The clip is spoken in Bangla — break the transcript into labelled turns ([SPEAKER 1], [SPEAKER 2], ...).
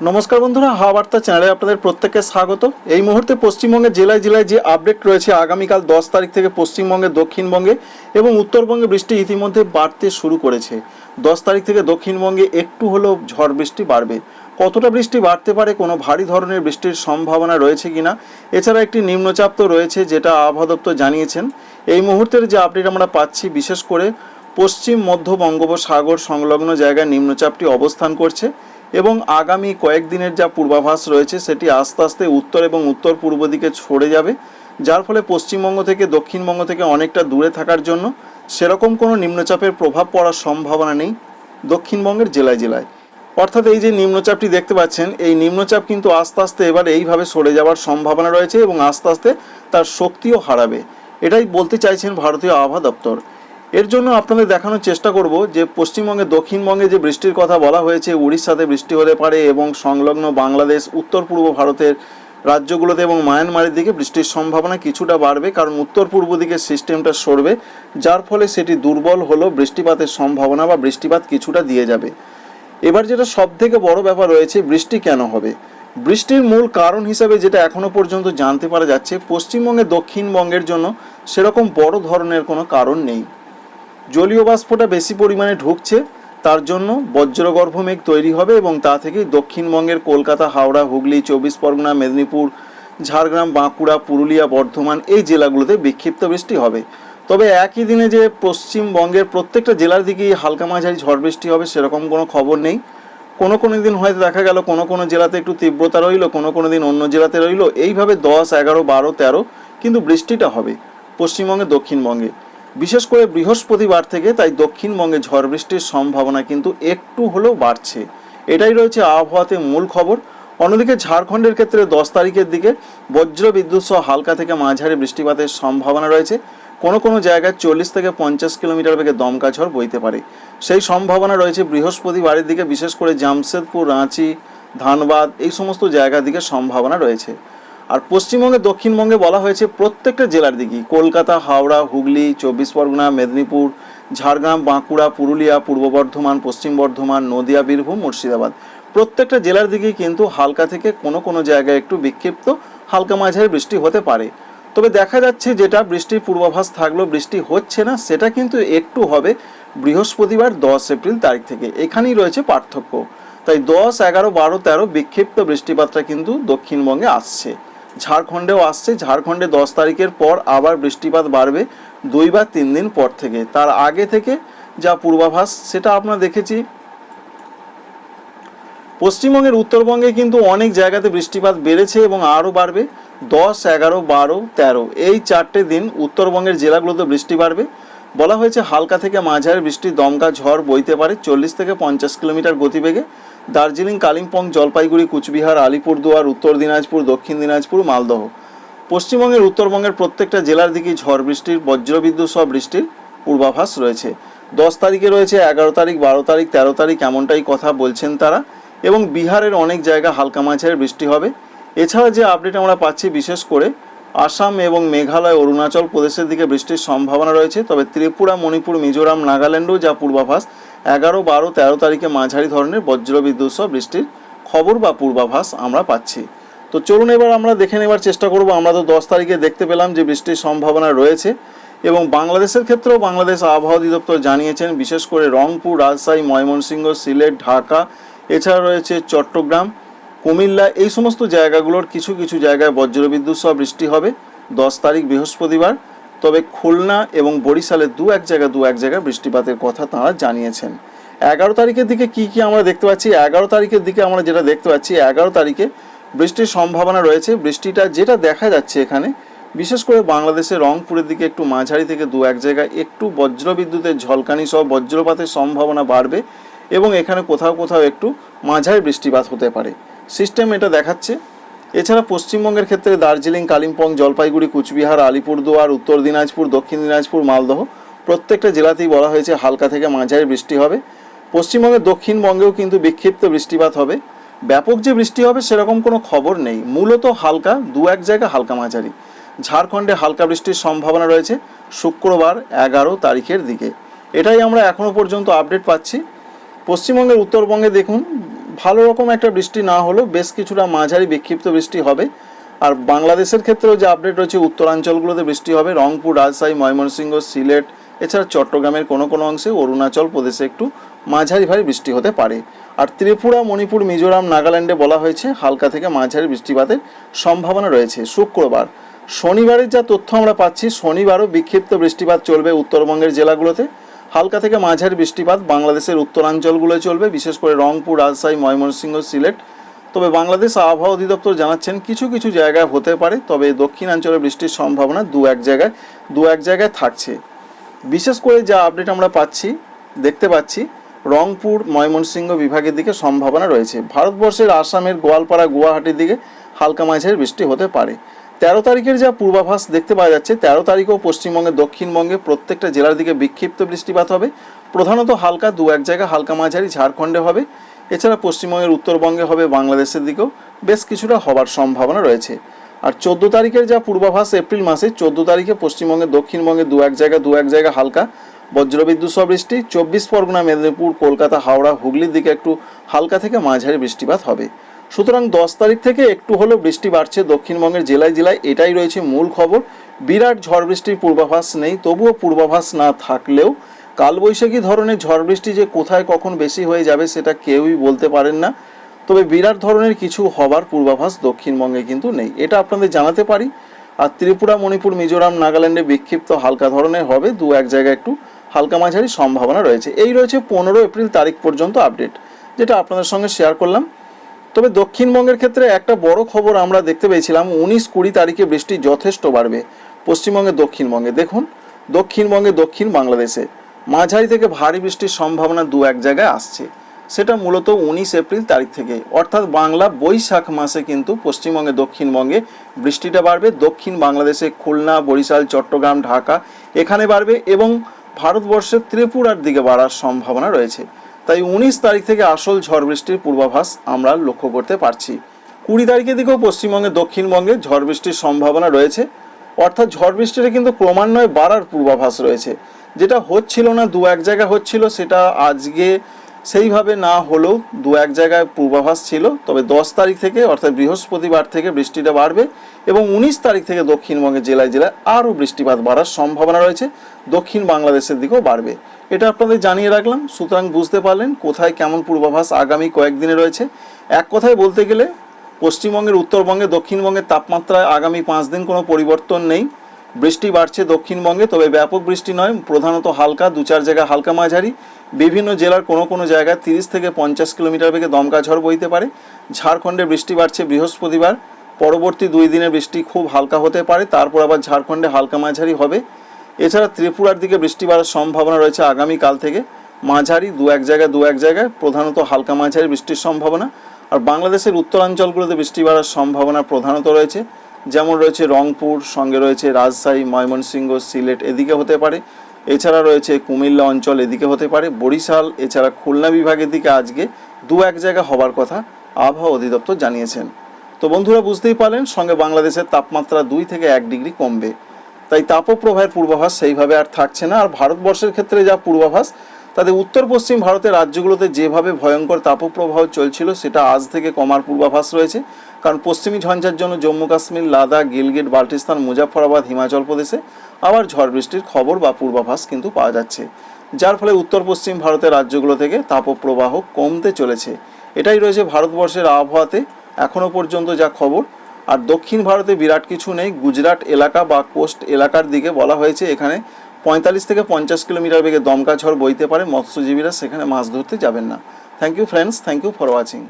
[SPEAKER 1] নমস্কার বন্ধুরা, হাওয়া বার্তা চ্যানেলে আপনাদের প্রত্যেককে স্বাগত। এই মুহূর্তে পশ্চিমবঙ্গের জেলায় জেলায় যে আপডেট রয়েছে, আগামীকাল দশ তারিখ থেকে পশ্চিমবঙ্গে দক্ষিণবঙ্গে এবং উত্তরবঙ্গে বৃষ্টি ইতিমধ্যে বাড়তে শুরু করেছে। দশ তারিখ থেকে দক্ষিণবঙ্গে একটু হলেও ঝড় বৃষ্টি বাড়বে। কতটা বৃষ্টি বাড়তে পারে, কোনো ভারী ধরনের বৃষ্টির সম্ভাবনা রয়েছে কিনা, এছাড়া একটি নিম্নচাপ তো রয়েছে যেটা আবহাওয়া দপ্তর জানিয়েছেন। এই মুহূর্তের যে আপডেট আমরা পাচ্ছি, বিশেষ করে পশ্চিম মধ্য বঙ্গোপসাগর সংলগ্ন জায়গায় নিম্নচাপটি অবস্থান করছে। এবং আগামী কয়েকদিনের যা পূর্বাভাস রয়েছে, সেটি আস্তে আস্তে উত্তর এবং উত্তর পূর্ব দিকে ছড়ে যাবে। যার ফলে পশ্চিমবঙ্গ থেকে, দক্ষিণবঙ্গ থেকে অনেকটা দূরে থাকার জন্য সেরকম কোনো নিম্নচাপের প্রভাব পড়ার সম্ভাবনা নেই দক্ষিণবঙ্গের জেলায় জেলায়। অর্থাৎ এই যে নিম্নচাপটি দেখতে পাচ্ছেন, এই নিম্নচাপ কিন্তু আস্তে আস্তে এবার এইভাবে সরে যাওয়ার সম্ভাবনা রয়েছে এবং আস্তে আস্তে তার শক্তিও হারাবে। এটাই বলতে চাইছেন ভারতীয় আবহাওয়া দপ্তর। এর জন্য আপনাদের দেখানোর চেষ্টা করব যে পশ্চিমবঙ্গে, দক্ষিণবঙ্গে যে বৃষ্টির কথা বলা হয়েছে, উড়িষ্যাতে বৃষ্টি হতে পারে এবং সংলগ্ন বাংলাদেশ উত্তর পূর্ব ভারতের রাজ্যগুলোতে এবং মায়ানমারের দিকে বৃষ্টির সম্ভাবনা কিছুটা বাড়বে কারণ উত্তর পূর্ব দিকে সিস্টেমটা সরবে, যার ফলে সেটি দুর্বল হলো, বৃষ্টিপাতের সম্ভাবনা বা বৃষ্টিপাত কিছুটা দিয়ে যাবে। এবার যেটা সব থেকে বড় ব্যাপার রয়েছে, বৃষ্টি কেন হবে? বৃষ্টির মূল কারণ হিসাবে যেটা এখনও পর্যন্ত জানতে পারা যাচ্ছে, পশ্চিমবঙ্গে দক্ষিণবঙ্গের জন্য সেরকম বড় ধরনের কোনো কারণ নেই। জলীয় বাষ্পটা বেশি পরিমাণে ঢুকছে, তার জন্য বজ্রগর্ভ মেঘ তৈরি হবে এবং তা থেকেই দক্ষিণবঙ্গের কলকাতা, হাওড়া, হুগলি, চব্বিশ পরগনা, মেদিনীপুর, ঝাড়গ্রাম, বাঁকুড়া, পুরুলিয়া, বর্ধমান এই জেলাগুলোতে বিক্ষিপ্ত বৃষ্টি হবে। তবে একই দিনে যে পশ্চিমবঙ্গের প্রত্যেকটা জেলার দিকেই হালকা মাঝারি ঝড় বৃষ্টি হবে সেরকম কোনো খবর নেই। কোনো কোনো দিন হয়তো দেখা গেল কোনো কোনো জেলাতে একটু তীব্রতা রইল, কোনো কোনো দিন অন্য জেলাতে রইল। এইভাবে দশ, এগারো, বারো, তেরো কিন্তু বৃষ্টিটা হবে পশ্চিমবঙ্গে, দক্ষিণবঙ্গে। বিশেষ করে বৃহস্পতিবার থেকে তাই দক্ষিণবঙ্গে ঝড় বৃষ্টির সম্ভাবনা কিন্তু একটু হলেও বাড়ছে। এটাই রয়েছে আবহাওয়াতে মূল খবর। অন্যদিকে ঝাড়খণ্ডের ক্ষেত্রে দশ তারিখের দিকে বজ্র বিদ্যুৎ সহ হালকা থেকে মাঝারি বৃষ্টিপাতের সম্ভাবনা রয়েছে। কোনো কোনো জায়গায় চল্লিশ থেকে পঞ্চাশ কিলোমিটার বেগে দমকা ঝড় বইতে পারে। সেই সম্ভাবনা রয়েছে বৃহস্পতিবারের দিকে, বিশেষ করে জামশেদপুর, রাঁচি, ধানবাদ এই সমস্ত জায়গার দিকে সম্ভাবনা রয়েছে। আর পশ্চিমবঙ্গে, দক্ষিণবঙ্গে বলা হয়েছে প্রত্যেকটা জেলার দিকেই। কলকাতা, হাওড়া, হুগলি, চব্বিশ পরগনা, মেদিনীপুর, ঝাড়গ্রাম, বাঁকুড়া, পুরুলিয়া, পূর্ব বর্ধমান, পশ্চিম বর্ধমান, নদিয়া, বীরভূম, মুর্শিদাবাদ। প্রত্যেকটা জেলার দিকেই কিন্তু হালকা থেকে কোনো কোনো জায়গায় একটু বিক্ষিপ্ত, হালকা মাঝারি বৃষ্টি হতে পারে। তবে দেখা যাচ্ছে যেটা বৃষ্টির পূর্বাভাস থাকলেও বৃষ্টি হচ্ছে না, সেটা কিন্তু একটু হবে বৃহস্পতিবার, দশ এপ্রিল তারিখ থেকে। এখানেই রয়েছে পার্থক্য। তাই দশ, এগারো, বারো, তেরো বিক্ষিপ্ত বৃষ্টিপাতটা কিন্তু দক্ষিণবঙ্গে আসছে। ঝাড়খণ্ডেও আসছে। ঝাড়খণ্ডে দশ তারিখের পর আবার বৃষ্টিপাত বাড়বে দুই বা তিন দিন পর থেকে। তার আগে থেকে যা পূর্বাভাস, সেটা আমরা দেখেছি। পশ্চিমবঙ্গের উত্তরবঙ্গে কিন্তু অনেক জায়গাতে বৃষ্টিপাত বেড়েছে এবং আরও বাড়বে। দশ, এগারো, বারো, তেরো, এই চারটে দিন উত্তরবঙ্গের জেলাগুলোতে বৃষ্টি বাড়বে। বলা হয়েছে, হালকা থেকে মাঝারি বৃষ্টি, দমকা ঝড় বইতে পারে চল্লিশ থেকে পঞ্চাশ কিলোমিটার গতিবেগে। দার্জিলিং, কালিম্পং, জলপাইগুড়ি, কুচবিহার, আলিপুরদুয়ার, উত্তর দিনাজপুর, দক্ষিণ দিনাজপুর, মালদহ। পশ্চিমবঙ্গের, উত্তরবঙ্গের প্রত্যেকটা জেলার দিকেই ঝড় বৃষ্টির, বজ্রবিদ্যুৎ সহ বৃষ্টির পূর্বাভাস রয়েছে। দশ তারিখে রয়েছে এগারো তারিখ, বারো তারিখ, তেরো তারিখ, এমনটাই কথা বলছেন তারা। এবং বিহারের অনেক জায়গা হালকা মাঝারি বৃষ্টি হবে। এছাড়া যে আপডেট আমরা পাচ্ছি, বিশেষ করে আসাম এবং মেঘালয়, অরুণাচল প্রদেশের দিকে বৃষ্টির সম্ভাবনা রয়েছে। তবে ত্রিপুরা, মণিপুর, মিজোরাম, নাগাল্যান্ডও যা পূর্বাভাস। এগারো, বারো, তেরো তারিখে মাঝারি ধরনের বজ্রবিদ্যুৎ সহ বৃষ্টির খবর বা পূর্বাভাস আমরা পাচ্ছি। তো চলুন এবার আমরা দেখে নেবার চেষ্টা করব। আমরা তো দশ তারিখে দেখতে পেলাম যে বৃষ্টির সম্ভাবনা রয়েছে এবং বাংলাদেশের ক্ষেত্রেও বাংলাদেশ আবহাওয়া অধিদপ্তর জানিয়েছেন, বিশেষ করে রংপুর, রাজশাহী, ময়মনসিংহ, সিলেট, ঢাকা। এছাড়া রয়েছে চট্টগ্রাম কুমিল্লা, এই সমস্ত জায়গাগুলোর কিছু কিছু জায়গায় বজ্রবিদ্যুৎ সহ বৃষ্টি হবে। দশ তারিখ বৃহস্পতিবার। তবে খুলনা এবং বরিশালের দু এক জায়গা দু এক জায়গায় বৃষ্টিপাতের কথা তাঁরা জানিয়েছেন। এগারো তারিখের দিকে কি কি আমরা দেখতে পাচ্ছি? এগারো তারিখের দিকে আমরা যেটা দেখতে পাচ্ছি, এগারো তারিখে বৃষ্টির সম্ভাবনা রয়েছে। বৃষ্টিটা যেটা দেখা যাচ্ছে এখানে, বিশেষ করে বাংলাদেশের রংপুরের দিকে একটু মাঝারি থেকে দু এক জায়গায় একটু বজ্রবিদ্যুতের ঝলকানি সহ বজ্রপাতের সম্ভাবনা বাড়বে এবং এখানে কোথাও কোথাও একটু মাঝারি বৃষ্টিপাত হতে পারে। সিস্টেম এটা দেখাচ্ছে। এছাড়া পশ্চিমবঙ্গের ক্ষেত্রে দার্জিলিং, কালিম্পং, জলপাইগুড়ি, কুচবিহার, আলিপুরদুয়ার, উত্তর দিনাজপুর, দক্ষিণ দিনাজপুর, মালদহ প্রত্যেকটা জেলাতেই বলা হয়েছে হালকা থেকে মাঝারি বৃষ্টি হবে। পশ্চিমবঙ্গের দক্ষিণবঙ্গেও কিন্তু বিক্ষিপ্ত বৃষ্টিপাত হবে। ব্যাপক যে বৃষ্টি হবে সেরকম কোনো খবর নেই। মূলত হালকা, দু এক জায়গা হালকা মাঝারি। ঝাড়খণ্ডে হালকা বৃষ্টির সম্ভাবনা রয়েছে শুক্রবার এগারো তারিখের দিকে। এটাই আমরা এখনও পর্যন্ত আপডেট পাচ্ছি। পশ্চিমবঙ্গের উত্তরবঙ্গে দেখুন ভালো রকম একটা বৃষ্টি না হলেও বেশ কিছুটা মাঝারি বিক্ষিপ্ত বৃষ্টি হবে। আর বাংলাদেশের ক্ষেত্রেও যে আপডেট রয়েছে, উত্তরাঞ্চলগুলোতে বৃষ্টি হবে। রংপুর, রাজশাহী, ময়মনসিংহ, সিলেট, এছাড়া চট্টগ্রামের কোনো কোনো অংশে অরুণাচল প্রদেশে একটু মাঝারি ভারী বৃষ্টি হতে পারে। আর ত্রিপুরা, মণিপুর, মিজোরাম, নাগাল্যান্ডে বলা হয়েছে হালকা থেকে মাঝারি বৃষ্টিপাতের সম্ভাবনা রয়েছে শুক্রবার। শনিবারের যা তথ্য আমরা পাচ্ছি, শনিবারও বিক্ষিপ্ত বৃষ্টিপাত চলবে উত্তরবঙ্গের জেলাগুলোতে। হালকা থেকে মাঝারি বৃষ্টিপাত বাংলাদেশের উত্তরাঞ্চলগুলোয় চলবে, বিশেষ করে রংপুর, রাজশাহী, ময়মনসিংহ, সিলেট। তবে বাংলাদেশ আবহাওয়া অধিদপ্তর জানাচ্ছেন কিছু কিছু জায়গায় হতে পারে, তবে দক্ষিণাঞ্চলে বৃষ্টির সম্ভাবনা দু এক জায়গায়, দু এক জায়গায় থাকছে। বিশেষ করে যা আপডেট আমরা পাচ্ছি, দেখতে পাচ্ছি, রংপুর, ময়মনসিংহ বিভাগের দিকে সম্ভাবনা রয়েছে। ভারতবর্ষের আসামের গোয়ালপাড়া, গুয়াহাটির দিকে হালকা মাঝারি বৃষ্টি হতে পারে। তেরো তারিখের যা পূর্বাভাস দেখতে পাওয়া যাচ্ছে, তেরো তারিখেও পশ্চিমবঙ্গের দক্ষিণবঙ্গে প্রত্যেকটা জেলার দিকে বিক্ষিপ্ত বৃষ্টিপাত হবে। প্রধানত হালকা দু এক জায়গায় হালকা মাঝারি ঝাড়খণ্ডে হবে। এছাড়া পশ্চিমবঙ্গের উত্তরবঙ্গে হবে বাংলাদেশের দিকেও বেশ কিছুটা হবার সম্ভাবনা রয়েছে। আর চোদ্দ তারিখের যা পূর্বাভাস এপ্রিল মাসে, চোদ্দ তারিখে পশ্চিমবঙ্গের দক্ষিণবঙ্গে দু এক জায়গা দু এক জায়গা হালকা বজ্রবিদ্যুৎ সহ বৃষ্টি। চব্বিশ পরগনা, মেদিনীপুর, কলকাতা, হাওড়া, হুগলির দিকে একটু হালকা থেকে মাঝারি বৃষ্টিপাত হবে। সুতরাং দশ তারিখ থেকে একটু হলেও বৃষ্টি বাড়ছে দক্ষিণবঙ্গের জেলায় জেলায়, এটাই রয়েছে মূল খবর। বিরাট ঝড় বৃষ্টির পূর্বাভাস নেই, তবুও পূর্বাভাস না থাকলেও কালবৈশাখী ধরনের ঝড় বৃষ্টি যে কোথায় কখন বেশি হয়ে যাবে সেটা কেউই বলতে পারেন না। তবে বিরাট ধরনের কিছু হবার পূর্বাভাস দক্ষিণবঙ্গে কিন্তু নেই। এটা আপনাদের জানাতে পারি। আর ত্রিপুরা, মণিপুর, মিজোরাম, নাগাল্যান্ডে বিক্ষিপ্ত হালকা ধরনের হবে। দু এক জায়গায় একটু হালকা মাঝারি সম্ভাবনা রয়েছে। এই রয়েছে পনেরো এপ্রিল তারিখ পর্যন্ত আপডেট, যেটা আপনাদের সঙ্গে শেয়ার করলাম। তবে দক্ষিণবঙ্গের ক্ষেত্রে একটা বড় খবর আমরা দেখতে পেয়েছিলাম, উনিশ কুড়ি তারিখে বৃষ্টি যথেষ্ট বাড়বে পশ্চিমবঙ্গে দক্ষিণবঙ্গে। দেখুন, দক্ষিণবঙ্গে দক্ষিণ বাংলাদেশে মাঝারি থেকে ভারী বৃষ্টির সম্ভাবনা দু এক জায়গায় আসছে। সেটা মূলত উনিশ এপ্রিল তারিখ থেকে। অর্থাৎ বাংলা বৈশাখ মাসে কিন্তু পশ্চিমবঙ্গে দক্ষিণবঙ্গে বৃষ্টিটা বাড়বে। দক্ষিণ বাংলাদেশে খুলনা, বরিশাল, চট্টগ্রাম, ঢাকা এখানে বাড়বে এবং ভারতবর্ষের ত্রিপুরার দিকে বাড়ার সম্ভাবনা রয়েছে। তাই উনিশ তারিখ থেকে আসল ঝড় বৃষ্টির পূর্বাভাস আমরা লক্ষ্য করতে পারছি। কুড়ি তারিখের দিকেও পশ্চিমবঙ্গে দক্ষিণবঙ্গে ঝড় বৃষ্টির সম্ভাবনা রয়েছে। অর্থাৎ ঝড় বৃষ্টিটা কিন্তু ক্রমান্বয়ে বাড়ার পূর্বাভাস রয়েছে। যেটা হচ্ছিল না, দু এক জায়গায় হচ্ছিল, সেটা আজকে সেইভাবে না হলেও দু এক জায়গায় পূর্বাভাস ছিল, তবে দশ তারিখ থেকে অর্থাৎ বৃহস্পতিবার থেকে বৃষ্টিটা বাড়বে এবং উনিশ তারিখ থেকে দক্ষিণবঙ্গের জেলায় জেলায় আরও বৃষ্টিপাত বাড়ার সম্ভাবনা রয়েছে, দক্ষিণ বাংলাদেশের দিকেও বাড়বে। এটা আপনাদের জানিয়ে রাখলাম, সুতরাং বুঝতে পারলেন কোথায় কেমন পূর্বাভাস আগামী কয়েকদিনে রয়েছে। এক কথায় বলতে গেলে, পশ্চিমবঙ্গের উত্তরবঙ্গে, দক্ষিণবঙ্গের তাপমাত্রায় আগামী পাঁচ দিন কোনো পরিবর্তন নেই। বৃষ্টি বাড়ছে দক্ষিণবঙ্গে, তবে ব্যাপক বৃষ্টি নয়, প্রধানত হালকা, দু চার জায়গায় হালকা মাঝারি। বিভিন্ন জেলার কোনো কোনো জায়গায় তিরিশ থেকে পঞ্চাশ কিলোমিটার বেগে দমকা ঝড় বইতে পারে। ঝাড়খণ্ডে বৃষ্টি বাড়ছে বৃহস্পতিবার। পরবর্তী দুই দিনে বৃষ্টি খুব হালকা হতে পারে। তারপর আবার ঝাড়খণ্ডে হালকা মাঝারি হবে। এছাড়া ত্রিপুরার দিকে বৃষ্টি বাড়ার সম্ভাবনা রয়েছে আগামীকাল থেকে। মাঝারি দু এক জায়গায় দু এক জায়গায়, প্রধানত হালকা মাঝারি বৃষ্টির সম্ভাবনা। আর বাংলাদেশের উত্তরাঞ্চলগুলোতে বৃষ্টি বাড়ার সম্ভাবনা প্রধানত রয়েছে। যেমন রয়েছে রংপুর, সঙ্গে রয়েছে রাজশাহী, ময়মনসিংহ, সিলেট, এদিকে হতে পারে। এছাড়া রয়েছে কুমিল্লা অঞ্চল এদিকে হতে পারে, বরিশাল, এছাড়া খুলনা বিভাগের দিকে আজকে দু এক জায়গা হবার কথা আবহাওয়া অধিদপ্তর জানিয়েছেন। তো বন্ধুরা বুঝতেই পারলেন, সঙ্গে বাংলাদেশের তাপমাত্রা দুই থেকে এক ডিগ্রি কমবে। তাই তাপপ্রবাহের পূর্বাভাস সেইভাবে আর থাকছে না, আর ভারতবর্ষের ক্ষেত্রে যা পূর্বাভাস, তাতে উত্তর পশ্চিম ভারতের রাজ্যগুলোতে যেভাবে ভয়ঙ্কর তাপপ্রবাহ চলছিল, সেটা আজ থেকে কমার পূর্বাভাস রয়েছে। কারণ পশ্চিমী ঝঞ্ঝার জন্য জম্মু কাশ্মীর, লাদাখ, গিলগিট, বাল্টিস্তান মুজাফরাবাদ হিমাচল প্রদেশে আবার ঝড় বৃষ্টির খবর বা পূর্বাভাস কিন্তু পাওয়া যাচ্ছে। যার ফলে উত্তর পশ্চিম ভারতের রাজ্যগুলো থেকে তাপপ্রবাহ কমতে চলেছে। এটাই রয়েছে ভারতবর্ষের আবহাওয়াতে এখনও পর্যন্ত যা খবর। আর দক্ষিণ ভারতে বিরাট কিছু নেই। গুজরাট এলাকা বা কোস্ট এলাকার দিকে বলা হয়েছে, এখানে পঁয়তাল্লিশ থেকে পঞ্চাশ কিলোমিটার বেগে দমকা ঝড় বইতে পারে। মৎস্যজীবীরা সেখানে মাছ ধরতে যাবেন না। Thank you friends thank you for watching